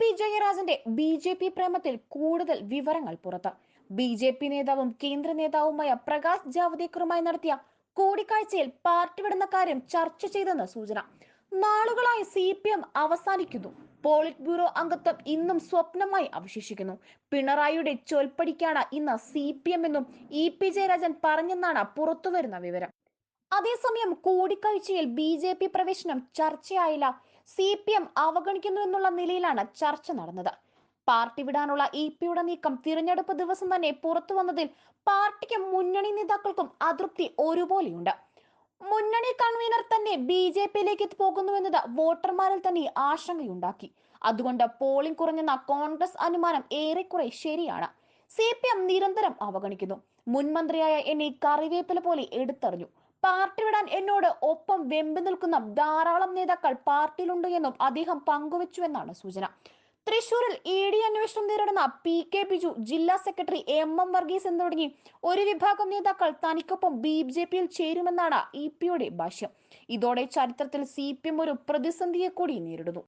P ജയരാജന്റെ B J P പ്രേമത്തിൽ കൂടുതൽ വിവരങ്ങൾ പുറത്ത്. ബി ജെ പി നേതാവും കേന്ദ്ര നേതാവുമായ പ്രകാശ് ജാവ്ദേക്കറുമായി നടത്തിയ കൂടിക്കാഴ്ചയിൽ പാർട്ടി വിടുന്ന കാര്യം ചർച്ച ചെയ്തെന്ന് സൂചന. നാളുകളായി സി പി എം അവസാനിക്കുന്നു. പോളിറ്റ് ബ്യൂറോ അംഗത്വം ഇന്നും സ്വപ്നമായി അവശേഷിക്കുന്നു. പിണറായിയുടെ ചൊൽപ്പടിക്കാണ് ഇന്ന് സി പി എം എന്നും ഇ പി ജയരാജൻ പറഞ്ഞെന്നാണ് പുറത്തുവരുന്ന വിവരം. അതേസമയം കൂടിക്കാഴ്ചയിൽ ബി ജെ പി പ്രവേശനം ചർച്ചയായില്ല. സി പി എം അവഗണിക്കുന്നു എന്നുള്ള നിലയിലാണ് ചർച്ച നടന്നത്. പാർട്ടി വിടാനുള്ള ഇ പിയുടെ നീക്കം തിരഞ്ഞെടുപ്പ് ദിവസം തന്നെ പുറത്തു വന്നതിൽ പാർട്ടിക്ക് മുന്നണി നേതാക്കൾക്കും അതൃപ്തി ഒരുപോലെയുണ്ട്. മുന്നണി കൺവീനർ തന്നെ ബി ജെ പിയിലേക്ക് പോകുന്നുവെന്നത് വോട്ടർമാരിൽ തന്നെ ആശങ്കയുണ്ടാക്കി. അതുകൊണ്ട് പോളിംഗ് കുറഞ്ഞെന്ന കോൺഗ്രസ് അനുമാനം ഏറെക്കുറെ ശരിയാണ്. സി പി എം നിരന്തരം അവഗണിക്കുന്നു. മുൻമന്ത്രിയായ എന്നെ കറിവേപ്പില പോലെ എടുത്തെറിഞ്ഞു. പാർട്ടി വിടാൻ എന്നോട് ഒപ്പം വെമ്പ് നിൽക്കുന്ന ധാരാളം നേതാക്കൾ പാർട്ടിയിലുണ്ട് എന്നും അദ്ദേഹം പങ്കുവച്ചുവെന്നാണ് സൂചന. തൃശൂരിൽ ഇ ഡി അന്വേഷണം നേരിടുന്ന പി കെ ബിജു ജില്ലാ സെക്രട്ടറി എം എം വർഗീസ് എന്ന് തുടങ്ങി ഒരു വിഭാഗം നേതാക്കൾ തനിക്കൊപ്പം ബി ജെ പിയിൽ ചേരുമെന്നാണ് ഇ പിയുടെ ഭാഷ്യം. ഇതോടെ ചരിത്രത്തിൽ സി പി എം ഒരു പ്രതിസന്ധിയെ കൂടി നേരിടുന്നു.